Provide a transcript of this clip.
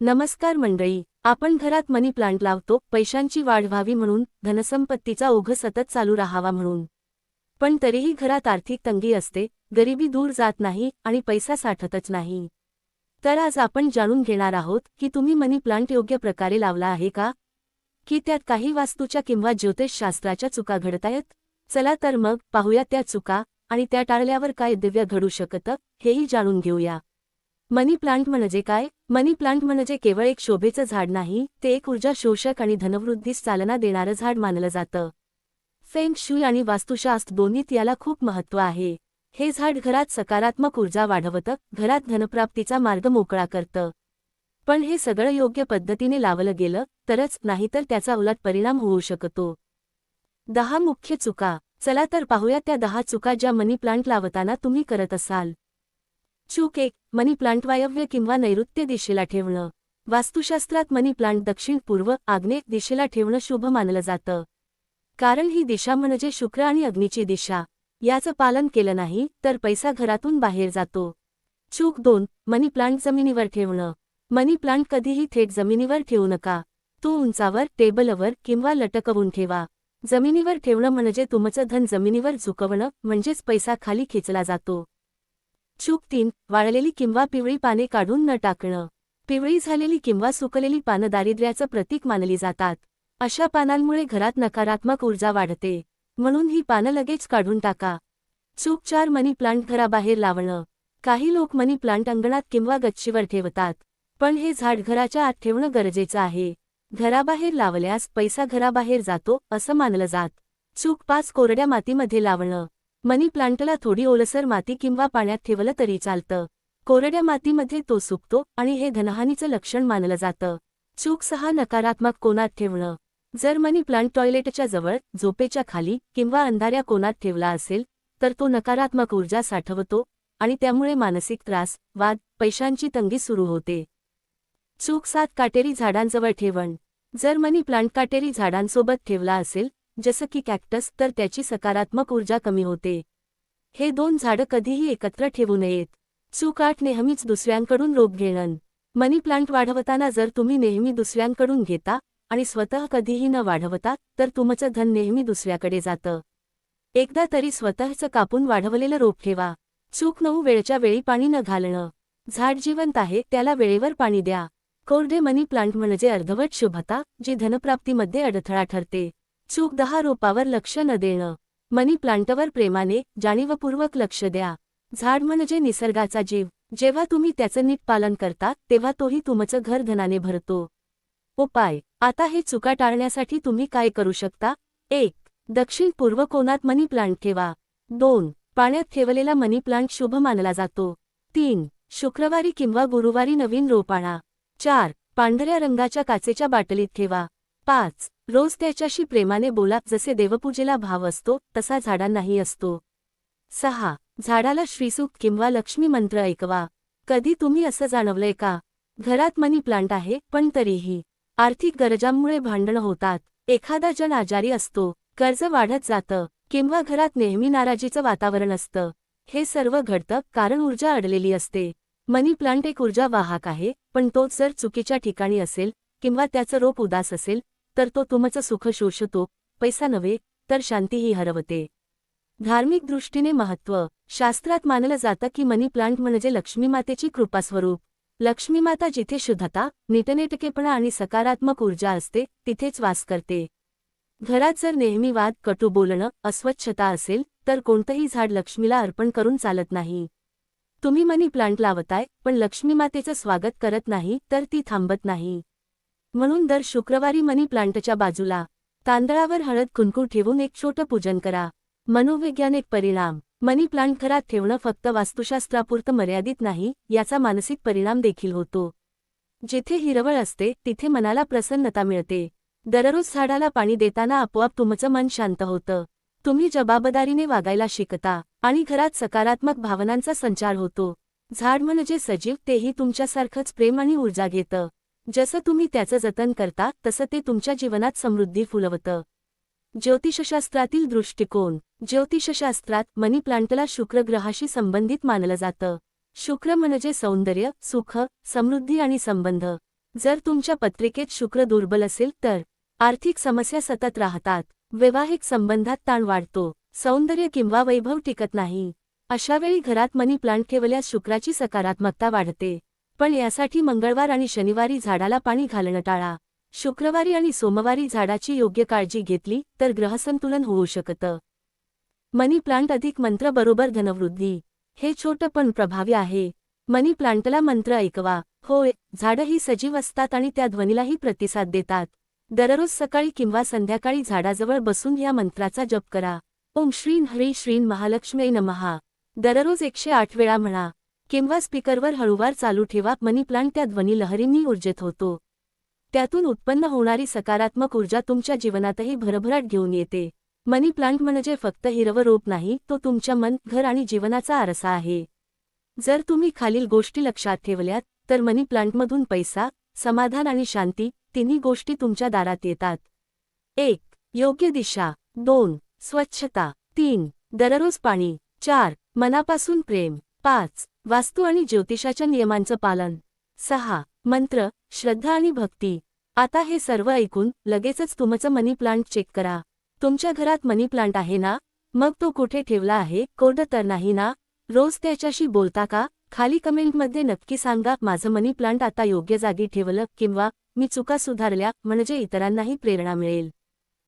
नमस्कार मंडळी आपण घरात मनी प्लांट लावतो पैशांची वाढ व्हावी म्हणून धनसंपत्तीचा ओघ सतत चालू राहावा म्हणून. पण तरीही घरात आर्थिक तंगी असते गरिबी दूर जात नाही आणि पैसा साठतच नाही. तर आज आपण जाणून घेणार आहोत की तुम्ही मनी प्लांट योग्य प्रकारे लावला आहे का? की त्यात काही वास्तूच्या किंवा ज्योतिषशास्त्राच्या चुका घडतायत? चला तर मग पाहूया त्या चुका आणि त्या टाळल्यावर काय दिव्य घडू शकतं हेही जाणून घेऊया. मनी प्लांट म्हणजे काय? मनी प्लांट म्हणजे केवळ एक शोभेचं झाड नाही ते एक ऊर्जा शोषक आणि धनवृद्धीस चालना देणारं झाड मानलं जातं. फेंग शुई आणि वास्तुशास्त्र दोन्हीत याला खूप महत्त्व आहे. हे झाड घरात सकारात्मक ऊर्जा वाढवतं घरात धनप्राप्तीचा मार्ग मोकळा करतं. पण हे सगळं योग्य पद्धतीने लावलं गेलं तरच नाहीतर त्याचा उलट परिणाम होऊ शकतो. दहा मुख्य चुका. चला तर पाहूया त्या दहा चुका ज्या मनी प्लांट लावताना तुम्ही करत असाल. चूक एक मनी प्लांट वायव्य किंवा नैऋत्य दिशेला ठेवणं. वास्तुशास्त्रात मनी प्लांट दक्षिण पूर्व आग्नेय दिशेला ठेवणं शुभ मानलं जातं. कारण ही दिशा म्हणजे शुक्र आणि अग्नीची दिशा. याचं पालन केलं नाही तर पैसा घरातून बाहेर जातो. चूक दोन मनी प्लांट जमिनीवर ठेवणं. मनी प्लांट कधीही थेट जमिनीवर ठेवू नका. तो उंचावर टेबलवर किंवा लटकवून ठेवा. जमिनीवर ठेवणं म्हणजे तुमचं धन जमिनीवर झुकवणं म्हणजेच पैसा खाली खेचला जातो. चूक तीन वाळलेली किंवा पिवळी पाने काढून न टाकणं. पिवळी झालेली किंवा सुकलेली पानं दारिद्र्याचं प्रतीक मानली जातात. अशा पानांमुळे घरात नकारात्मक ऊर्जा वाढते. म्हणून ही पानं लगेच काढून टाका. चूक चार मनी प्लांट घराबाहेर लावणं. काही लोक मनी प्लांट अंगणात किंवा गच्चीवर ठेवतात. पण हे झाड घराच्या आत ठेवणं गरजेचं आहे. घराबाहेर लावल्यास पैसा घराबाहेर जातो असं मानलं जात. चूक पाच कोरड्या मातीमध्ये लावणं. मनी प्लांटला थोडी ओलसर माती किंवा पाण्यात ठेवलं तरी चालतं. कोरड्या मातीमध्ये तो सुकतो आणि हे धनहानीचं लक्षण मानलं जातं. चूक सहा नकारात्मक कोनात ठेवणं. जर मनी प्लांट टॉयलेटच्या जवळ झोपेच्या खाली किंवा अंधाऱ्या कोनात ठेवला असेल तर तो नकारात्मक ऊर्जा साठवतो आणि त्यामुळे मानसिक त्रास वाद पैशांची तंगी सुरू होते. चूक सात काटेरी झाडांजवळ ठेवण. जर मनी प्लांट काटेरी झाडांसोबत ठेवला असेल जसं की कॅक्टस तर त्याची सकारात्मक ऊर्जा कमी होते. हे दोन झाडं कधीही एकत्र ठेवू नयेत. चूक आठ नेहमीच दुसऱ्यांकडून रोप घेणं मनी प्लांट वाढवताना जर तुम्ही नेहमी दुसऱ्यांकडून घेता आणि स्वतः कधीही न वाढवता तर तुमचं धन नेहमी दुसऱ्याकडे जातं. एकदा तरी स्वतःचं कापून वाढवलेलं रोप ठेवा. चूक नऊ वेळच्या वेळी पाणी न घालणं. झाड जिवंत आहे त्याला वेळेवर पाणी द्या. कोरडे मनी प्लांट म्हणजे अर्धवट शुभता जी धनप्राप्तीमध्ये अडथळा ठरते. चूक दहा रोपावर लक्ष न देणं. मनी प्लांटवर प्रेमाने जाणीवपूर्वक लक्ष द्या. झाड म्हणजे निसर्गाचा जीव. जेव्हा तुम्ही त्याचं नीट पालन करता तेव्हा तोही तुमचं घर धनाने भरतो. उपाय. आता हे चुका टाळण्यासाठी तुम्ही काय करू शकता? एक. दक्षिण पूर्व कोणात मनी प्लांट ठेवा. दोन. पाण्यात ठेवलेला मनी प्लांट शुभ मानला जातो. तीन. शुक्रवारी किंवा गुरुवारी नवीन रोप आणा. चार. पांढऱ्या रंगाच्या काचेच्या बाटलीत ठेवा. पाच. रोज त्याच्याशी प्रेमाने बोला जसे देवपूजेला भाव असतो तसा झाडांनाही असतो. सहा. झाडाला श्रीसूक किंवा लक्ष्मी मंत्र ऐकवा. कधी तुम्ही असं जाणवलंय का? घरात मनी प्लांट आहे पण तरीही. आर्थिक गरजांमुळे भांडणं होतात. एखादा जण आजारी असतो कर्ज वाढत जातं किंवा घरात नेहमी नाराजीचं वातावरण असतं. हे सर्व घडतं कारण ऊर्जा अडलेली असते. मनी प्लांट एक ऊर्जा वाहक आहे पण तोच जर चुकीच्या ठिकाणी असेल किंवा त्याचं रोप उदास असेल तर तो तुमचं सुख शोषतो. पैसा नव्हे तर शांतीही हरवते. धार्मिक दृष्टीने महत्त्व शास्त्रात मानलं जातं की मनी प्लांट म्हणजे लक्ष्मीमातेची कृपास्वरूप. लक्ष्मीमाता जिथे शुद्धता नीटनेटकेपणा आणि सकारात्मक ऊर्जा असते तिथेच वास करते. घरात जर नेहमी वाद कटू बोलणं अस्वच्छता असेल तर कोणतंही झाड लक्ष्मीला अर्पण करून चालत नाही. तुम्ही मनी प्लांट लावताय पण लक्ष्मीमातेचं स्वागत करत नाही तर ती थांबत नाही. म्हणून दर शुक्रवारी मनी प्लांटच्या बाजूला तांदळावर हळद कुंकू ठेवून एक छोटं पूजन करा. मनोवैज्ञानिक परिणाम. मनी प्लांट घरात ठेवणं फक्त वास्तुशास्त्रापुरतं मर्यादित नाही याचा मानसिक परिणाम देखील होतो. जिथे हिरवळ असते तिथे मनाला प्रसन्नता मिळते. दररोज झाडाला पाणी देताना आपोआप तुमचं मन शांत होतं. तुम्ही जबाबदारीने वागायला शिकता आणि घरात सकारात्मक भावनांचा संचार होतो. झाड म्हणजे सजीव तेही तुमच्यासारखंच प्रेम आणि ऊर्जा घेतं. जसं तुम्ही त्याचं जतन करता तसं ते तुमच्या जीवनात समृद्धी फुलवतं. ज्योतिषशास्त्रातील दृष्टिकोन. ज्योतिषशास्त्रात मनी प्लांटला शुक्र ग्रहाशी संबंधित मानलं जातं. शुक्र म्हणजे सौंदर्य सुख समृद्धी आणि संबंध. जर तुमच्या पत्रिकेत शुक्र दुर्बल असेल तर आर्थिक समस्या सतत राहतात. वैवाहिक संबंधात ताण वाढतो. सौंदर्य किंवा वैभव टिकत नाही. अशावेळी घरात मनी प्लांट ठेवल्यास शुक्राची सकारात्मकता वाढते. पण यासाठी मंगळवार आणि शनिवारी झाडाला पाणी घालणं टाळा. शुक्रवारी आणि सोमवारी झाडाची योग्य काळजी घेतली तर ग्रहसंतुलन होऊ शकतं. मनी प्लांट अधिक मंत्र बरोबर धनवृद्धी हे छोटं पण प्रभावी आहे. मनी प्लांटला मंत्र ऐकवा. होय झाडं ही सजीव असतात आणि त्या ध्वनीलाही प्रतिसाद देतात. दररोज सकाळी किंवा संध्याकाळी झाडाजवळ बसून या मंत्राचा जप करा. ओम श्रीन हरी श्रीन महालक्ष्मी नमहा दररोज एकशे आठ वेळा म्हणा. किंवा स्पीकरवर हळूवार चालू ठेवा. मनी प्लांट त्या ध्वनी लहरींनी ऊर्जेत होतो. त्यातून उत्पन्न होणारी सकारात्मक ऊर्जा तुमच्या जीवनातही भरभराट घेऊन येते. मनी प्लांट म्हणजे फक्त हिरवं रोप नाही तो तुमच्या मन घर आणि जीवनाचा आरसा आहे. जर तुम्ही खालील गोष्टी लक्षात ठेवल्यात तर मनी प्लांटमधून पैसा समाधान आणि शांती तिन्ही गोष्टी तुमच्या दारात येतात. एक योग्य दिशा. दोन स्वच्छता. तीन दररोज पाणी. चार मनापासून प्रेम. पाच. वास्तू आणि ज्योतिषाच्या नियमांचं पालन. सहा. मंत्र श्रद्धा आणि भक्ती. आता हे सर्व ऐकून लगेचच तुमचं मनी प्लांट चेक करा. तुमच्या घरात मनी प्लांट आहे ना? मग तो कुठे ठेवला आहे? कोरडं तर नाही ना? रोज त्याच्याशी बोलता का? खाली कमेंटमध्ये नक्की सांगा माझं मनी प्लांट आता योग्य जागी ठेवलं किंवा मी चुका सुधारल्या म्हणजे इतरांनाही प्रेरणा मिळेल.